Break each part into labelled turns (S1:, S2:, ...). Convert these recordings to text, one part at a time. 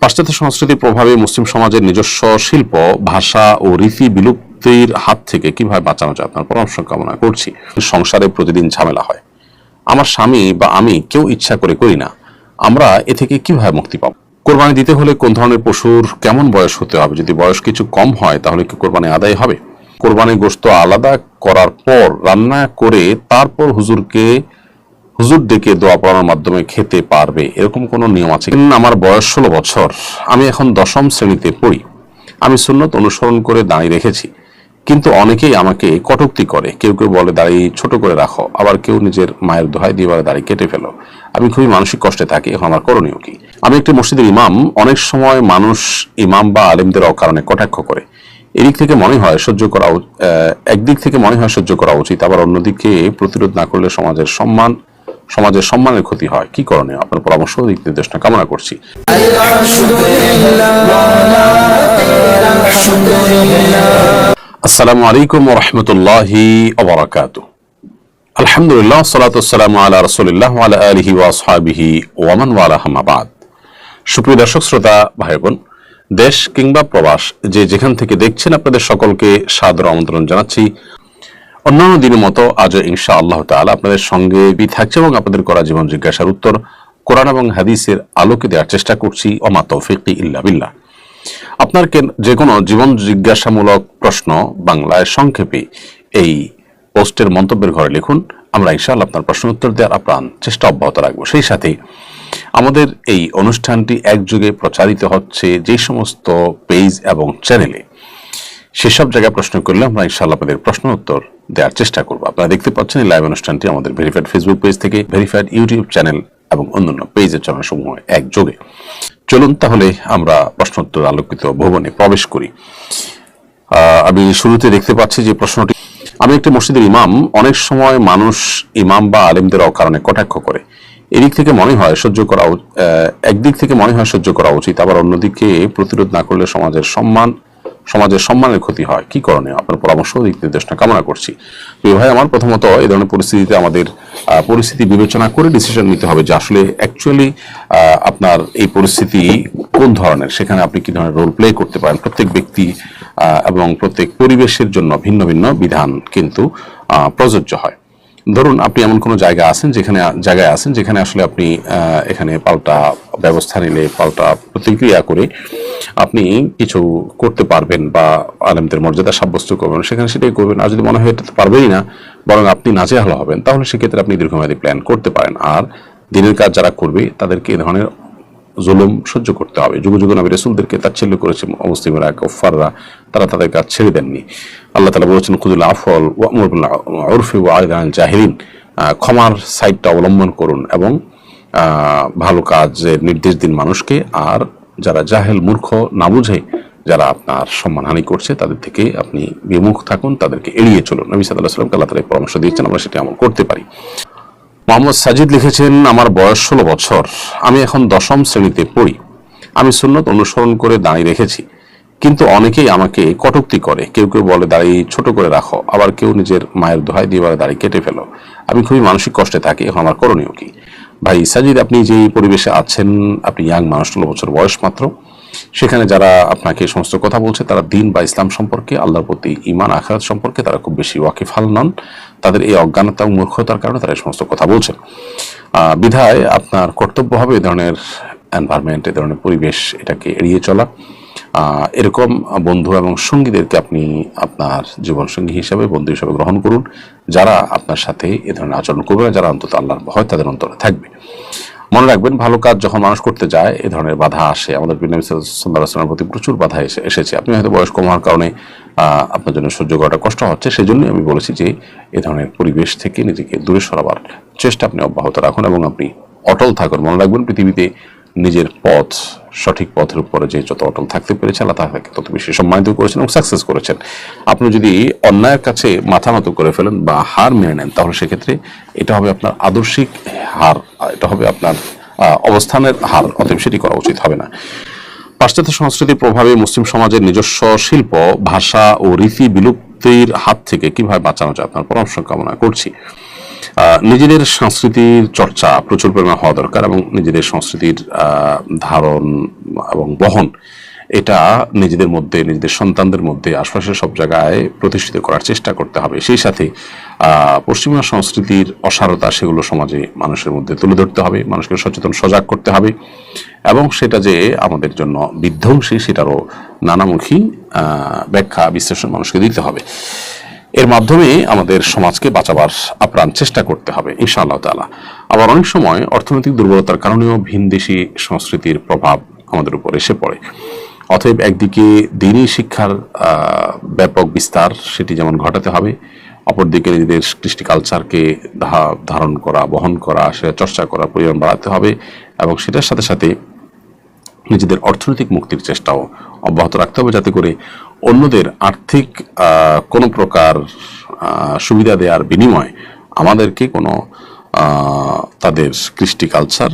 S1: পাশ্চাত্য সংস্কৃতির প্রভাবে মুসলিম সমাজের নিজস্ব শিল্প, ভাষা ও রীতি বিলুপ্তির হাত থেকে কীভাবে বাঁচানো যায় আপনার পরামর্শ কামনা করছি। সংসারে প্রতিদিন ঝামেলা হয়। আমার স্বামী বা আমি কেউ ইচ্ছা করে করি না। আমরা এ থেকে কীভাবে মুক্তি পাব? কোরবানি দিতে হলে কোন ধরনের পশুর কেমন বয়স হতে হবে? যদি বয়স কিছু কম হয়, তাহলে কি কোরবানি আদায় হবে? কোরবানি গোস্ত আলাদা করার পর রান্না করে তারপর হুজুরকে হুজুর ডেকে দোয়া পড়ানোর মাধ্যমে খেতে পারবে, এরকম কোনো নিয়ম আছে কিনা? আমার বয়স ষোলো বছর, আমি এখন দশম শ্রেণীতে পড়ি। আমি সুন্নত অনুসরণ করে দাঁড়িয়ে রেখেছি। কিন্তু অনেকেই আমাকে কটুক্তি করে। কেউ কেউ বলে দাড়ি ছোট করে রাখো। আবার কেউ নিজের মায়ের দোহাই দিয়ে বলে দাড়ি কেটে ফেলো। আমি খুবই মানসিক কষ্টে থাকি, এখন আমার করণীয় কি? আমি একটি মসজিদের ইমাম। অনেক সময় মানুষ ইমাম বা আলেমদের অকারণে কটাক্ষ করে। এদিক থেকে মনে হয় সহ্য করা একদিক থেকে মনে হয় সহ্য করা উচিত। আবার অন্যদিকে প্রতিরোধ না করলে সমাজের সম্মান সমাজের সম্মানের ক্ষতি হয়। কি করণীয় আপনার পরামর্শ দিক নির্দেশনা কামনা করছি। আসসালামু আলাইকুম রহমতুল্লাহি আলহামদুলিল্লাহ সালাতাম আলা রসুলিল্লাহ আলা আলহি ওয়াসহাবিহি ওয়ামান ওয়ালা হামাবাদ সুপ্রিয় দর্শক, শ্রোতা ভাই বোন দেশ কিংবা প্রবাস, যে যেখান থেকে দেখছেন আপনাদের সকলকে সাদর আমন্ত্রণ জানাচ্ছি। অন্যান্য দিনের মতো আজও ইনশা আল্লাহ তাআলা আপনাদের সঙ্গে বি থাকছে এবং আপনাদের করা জীবন জিজ্ঞাসার উত্তর কোরআন এবং হাদিসের আলোকে দেওয়ার চেষ্টা করছি। অমা তৌফিক ইল্লা বিল্লাহ। আপনার যে কোনো জীবন জিজ্ঞাসামূলক প্রশ্ন বাংলায় সংক্ষেপে এই পোস্টের মন্তব্যের ঘরে লিখুন। আমরা ইনশাআল্লাহ আপনার প্রশ্ন উত্তর দেওয়ার আপ্রাণ চেষ্টা অব্যাহত রাখব। সেই সাথে আমাদের এই অনুষ্ঠানটি একযোগে প্রচারিত হচ্ছে যে সমস্ত পেজ এবং চ্যানেলে সেসব জায়গায় প্রশ্ন করলে আমরা ইনশাআল্লাহ আপনাদের প্রশ্ন উত্তর দেওয়ার চেষ্টা করব। আপনারা দেখতে পাচ্ছেন এই লাইভ অনুষ্ঠানটি আমাদের ভেরিফাইড ফেসবুক পেজ থেকে ভেরিফাইড ইউটিউব চ্যানেল এবং অন্যান্য পেজের চ্যানেল সমূহ একযোগে। চলুন তাহলে আমরা প্রশ্নোত্তর আলোকিত ভবনে প্রবেশ করি। আমি শুরুতে দেখতে পাচ্ছি যে প্রশ্নটি, আমি একটি মসজিদের ইমাম, অনেক সময় মানুষ ইমাম বা আলেমদের অকারণে কটাক্ষ করে। এদিক থেকে মনে হয় সহ্য করা একদিক থেকে মনে হয় সহ্য করা উচিত, আবার অন্যদিকে প্রতিরোধ না করলে সমাজের সম্মান সমাজের সম্মানের ক্ষতি হয়। কি করণীয় আপনার পরামর্শ, দিক নির্দেশনা কামনা করছি। তো ভাই, আমার প্রথমত এই ধরনের পরিস্থিতিতে আমাদের পরিস্থিতি বিবেচনা করে ডিসিশন নিতে হবে যে আসলে অ্যাকচুয়ালি আপনার এই পরিস্থিতি কোন ধরনের? সেখানে আপনি কি ধরনের রোল প্লে করতে পারেন? প্রত্যেক ব্যক্তি এবং প্রত্যেক পরিবেশের জন্য ভিন্ন ভিন্ন বিধান কিন্তু প্রযোজ্য হয়। ধরুন আপনি এমন কোনো জায়গা আছেন যেখানে, জায়গায় আছেন যেখানে আসলে আপনি এখানে পাল্টা ব্যবস্থা নিলে, পাল্টা প্রতিক্রিয়া করে আপনি কিছু করতে পারবেন বা আলেমদের মর্যাদা সাব্যস্ত করবেন, সেখানে সেটাই করবেন। আর যদি মনে হয় এটা তো পারবেনই না, বরং আপনি নাজেহাল হবেন, তাহলে সেক্ষেত্রে আপনি দীর্ঘমেয়াদী প্ল্যান করতে পারেন। আর দিনের কাজ যারা করবে, তাদেরকে এ ধরনের জুলুম সহ্য করতে হবে। যুগ যুগ নবী রসুলদেরকে তাচ্ছিল্য করেছে মুসলিমরা কফাররা তারা তাদের কাজ ছেড়ে দেননি। আল্লাহ তালা বলেছেন খুদুল আফল ওরফি ও আল জাহিরিন ক্ষমার সাইডটা অবলম্বন করুন এবং ভালো কাজের নির্দেশ দিন মানুষকে। আর যারা জাহেল, মূর্খ, না বুঝে, যারা আপনার সম্মানহানি করছে, তাদের থেকে আপনি বিমুখ থাকুন, তাদেরকে এড়িয়ে চলুন। নবী সাল্লাহ সাল্লামকে আল্লাহ তালা পরামর্শ দিয়েছেন, আমরা সেটা আমল করতে পারি। মোহাম্মদ সাজিদ লিখেছেন, আমার বয়স ষোলো বছর, আমি এখন দশম শ্রেণীতে পড়ি। আমি সুন্নত অনুসরণ করে দাঁড়িয়ে রেখেছি। কিন্তু অনেকেই আমাকে কটূক্তি করে। কেউ কেউ বলে দাড়ি ছোট করে রাখো। আবার কেউ নিজের মায়ের দোহাই দিয়ে বলে দাড়ি কেটে ফেলো। আমি খুবই মানসিক কষ্টে থাকি। এখন আমার করণীয় কি? ভাই সাজিদ, আপনি যে পরিবেশে আছেন, আপনি ইয়াং মানুষ, ষোলো বছর বয়স মাত্র। সেখানে যারা আপনাকে সমস্ত কথা বলছে, তারা দিন বা ইসলাম সম্পর্কে, আল্লাহর প্রতি ইমান আখারাত সম্পর্কে তারা খুব বেশি ওয়াকিফাল নন। তাদের এই অজ্ঞানতা ও মূর্খতার কারণে তারা এই সমস্ত কথা বলছে। বিধায় আপনার কর্তব্য হবে এই ধরনের এনভায়রনমেন্ট এ ধরনের পরিবেশ এটাকে এড়িয়ে চলা। এরকম বন্ধু এবং সঙ্গীদেরকে আপনি আপনার জীবনসঙ্গী হিসাবে, বন্ধু হিসাবে গ্রহণ করুন। যারা আপনার সাথে এ ধরনের আচরণ করবে যারা অন্তত আল্লাহর ভয় তাদের অন্তরে থাকবে। মনে রাখবেন, ভালো কাজ যখন মানুষ করতে যায়, এ ধরনের বাধা আসে। আমাদের সুন্দর প্রতি প্রচুর বাধা এসে, এসেছে। আপনি হয়তো বয়স্ক হওয়ার কারণে আপনার জন্য সহ্য করাটা কষ্ট হচ্ছে। সেই জন্যই আমি বলেছি যে, এ ধরনের পরিবেশ থেকে নিজেকে দূরে সরাবার চেষ্টা আপনি অব্যাহত রাখুন এবং আপনি অটল থাকুন। মনে রাখবেন, পৃথিবীতে নিজের পথ, সঠিক পথের উপরে যে যত অটল থাকতে পেরেছে আল্লাহ তাকে তত বেশি সম্মানিত করেছেন এবং সাকসেস করেছেন। আপনি যদি অন্যায়ের কাছে মাথা নত করে ফেলেন বা হার মেনে নেন, তাহলে সেক্ষেত্রে এটা হবে আপনার আদর্শিক হার, এটা হবে আপনার অবস্থানের হার, অতএব সেটি করা উচিত হবে না। পাশ্চাত্য সংস্কৃতির প্রভাবে মুসলিম সমাজের নিজস্ব শিল্প, ভাষা ও রীতি বিলুপ্তির হাত থেকে কীভাবে বাঁচানো যায়, আপনার পরামর্শ কামনা করছি। নিজেদের সংস্কৃতির চর্চা প্রচুর পরিমাণে হওয়া দরকার এবং নিজেদের সংস্কৃতির ধারণ এবং বহন এটা নিজেদের মধ্যে, নিজেদের সন্তানদের মধ্যে আশপাশের সব জায়গায় প্রতিষ্ঠিত করার চেষ্টা করতে হবে। সেই সাথে পশ্চিমা সংস্কৃতির অসারতা সেগুলো সমাজে মানুষের মধ্যে তুলে ধরতে হবে, মানুষকে সচেতন, সজাগ করতে হবে এবং সেটা যে আমাদের জন্য বিধ্বংসী সেটারও নানামুখী ব্যাখ্যা, বিশ্লেষণ মানুষকে দিতে হবে। এর মাধ্যমে আমাদের সমাজকে বাঁচাবার আপ্রাণ চেষ্টা করতে হবে, ইনশাআল্লাহ তাআলা। আবার অনেক সময় অর্থনৈতিক দুর্বলতার কারণেও ভিনদেশি সংস্কৃতির প্রভাব আমাদের উপর এসে পড়ে। অতএব একদিকে দিনই শিক্ষার ব্যাপক বিস্তার, সেটি যেমন ঘটাতে হবে, অপরদিকে নিজেদের কৃষ্টি কালচারকে ধারণ করা, বহন করা, সেটা চর্চা করা পরিমাণ বাড়াতে হবে এবং সেটার সাথে সাথে নিজেদের অর্থনৈতিক মুক্তির চেষ্টাও অব্যাহত রাখতে হবে যাতে করে অন্যদের আর্থিক কোনো প্রকার সুবিধা দেওয়ার বিনিময়ে আমাদেরকে কোনো তাদের কৃষ্টি কালচার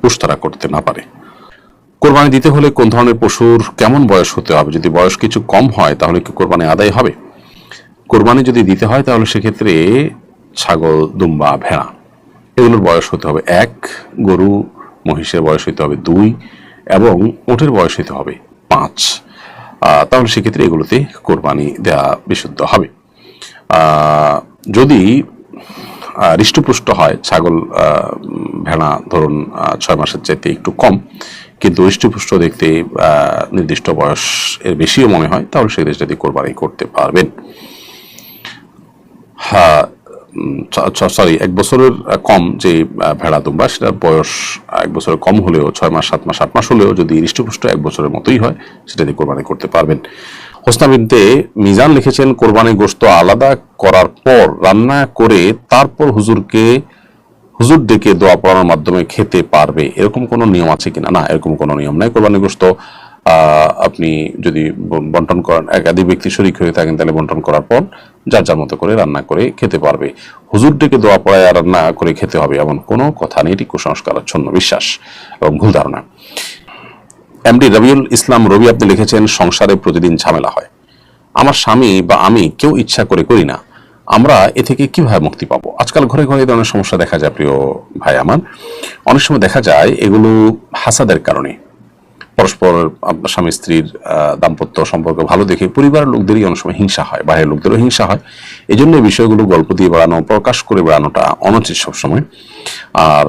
S1: পুষ্টারা করতে না পারে। কোরবানি দিতে হলে কোন ধরনের পশুর কেমন বয়স হতে হবে? যদি বয়স কিছু কম হয়, তাহলে কি কোরবানি আদায় হবে? কোরবানি যদি দিতে হয়, তাহলে সেক্ষেত্রে ছাগল, দুম্বা, ভেড়া, এগুলোর বয়স হতে হবে এক, গরু, মহিষের বয়স হতে হবে দুই, এবং ওটের বয়স হতে হবে পাঁচ। তাহলে সেক্ষেত্রে এগুলোতে কোরবানি দেওয়া বিশুদ্ধ হবে। যদি হৃষ্টপুষ্ট হয়, ছাগল ভেড়া ধরুন ছয় মাসের চাইতে একটু কম, কিন্তু হৃষ্টপুষ্ট দেখতে নির্দিষ্ট বয়স এর বেশিও মনে হয়, তাহলে সেক্ষেত্রে যদি কোরবানি করতে পারবেন। হ্যাঁ সরি এক বছরের কম যে ভেড়া দুম্বা সেটার বয়স এক বছরের কম হলেও, ছয় মাস, সাত মাস, আট মাস হলেও যদি হৃষ্টপুষ্ট এক বছরের মতোই হয়, সেটা দিয়ে কোরবানি করতে পারবেন। হোসনা বিনতে মিজান লিখেছেন, কোরবানি গোস্ত আলাদা করার পর রান্না করে তারপর হুজুরকে, হুজুর ডেকে দোয়া পড়ানোর মাধ্যমে খেতে পারবে। এরকম কোনো নিয়ম আছে কিনা? না, এরকম কোনো নিয়ম নাই কোরবানি গোস্ত আপনি যদি বন্টন করেন একাধিক ব্যক্তি শরিক হয়ে থাকেন, তাহলে বন্টন করার পর যার যার মতো করে রান্না করে খেতে পারবে। হুজুর ডেকে দোয়া পড়ায় রান্না করে খেতে হবে এমন কোনো কথা নেই, এটি কুসংস্কারাচ্ছন্ন বিশ্বাস এবং ভুল ধারণা। এমডি রবিউল ইসলাম রবি আপনি লিখেছেন, সংসারে প্রতিদিন ঝামেলা হয়। আমার স্বামী বা আমি কেউ ইচ্ছা করে করি না। আমরা এ থেকে কীভাবে মুক্তি পাবো? আজকাল ঘরে ঘরে ধরনের সমস্যা দেখা যায়, প্রিয় ভাই আমার। অনেক সময় দেখা যায়, এগুলো হাসাদের কারণে। পরস্পর আপনার স্বামী স্ত্রীর দাম্পত্য সম্পর্ক ভালো দেখে পরিবারের লোকদেরই অনেক সময় হিংসা হয়, বাইরের লোকদেরও হিংসা হয়। এই জন্য বিষয়গুলো গল্প দিয়ে বেড়ানো, প্রকাশ করে বেড়ানোটা অনুচিত সবসময়। আর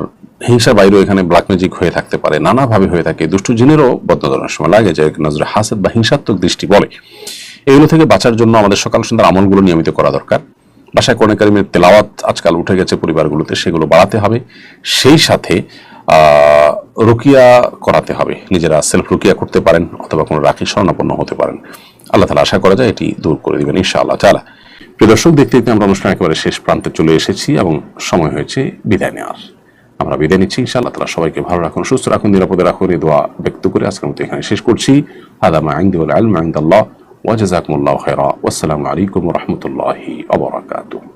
S1: হিংসা বাইরেও এখানে ব্ল্যাক ম্যাজিক হয়ে থাকতে পারে, নানাভাবে হয়ে থাকে। দুষ্টু জিনেরও বদনাদনের সময় লাগে, যে নজরে হাসেদ বা হিংসাত্মক দৃষ্টি বলে। এগুলো থেকে বাঁচার জন্য আমাদের সকাল সন্ধ্যার আমলগুলো নিয়মিত করা দরকার। বাসায় কোরআন কারিমের তেলাওয়াত আজকাল উঠে গেছে পরিবারগুলোতে, সেগুলো বাড়াতে হবে। সেই সাথে রুকিয়া করাতে হবে। নিজেরা সেলফ রুকিয়া করতে পারেন অথবা কোনো রাখি শরণাপন্ন হতে পারেন। আল্লাহ তালা আশা করা যায় এটি দূর করে দিবেন ইনশাআল্লাহ তালা প্রিয় দর্শক, দেখতে দেখতে আমরা অনুষ্ঠান একেবারে শেষ প্রান্তে চলে এসেছি এবং সময় হয়েছে বিদায় নেওয়ার। আমরা বিদায় নিচ্ছি ইনশাআল্লাহ তালা সবাইকে ভালো রাখুন, সুস্থ রাখুন, নিরাপদে রাখুন। এই দোয়া ব্যক্ত করে আজকের মতো এখানে শেষ করছি। আদামা আইন্দি আলম আইন্দাল্লাহ وجزاكم الله خيرا. والسلام عليكم ورحمة الله وبركاته.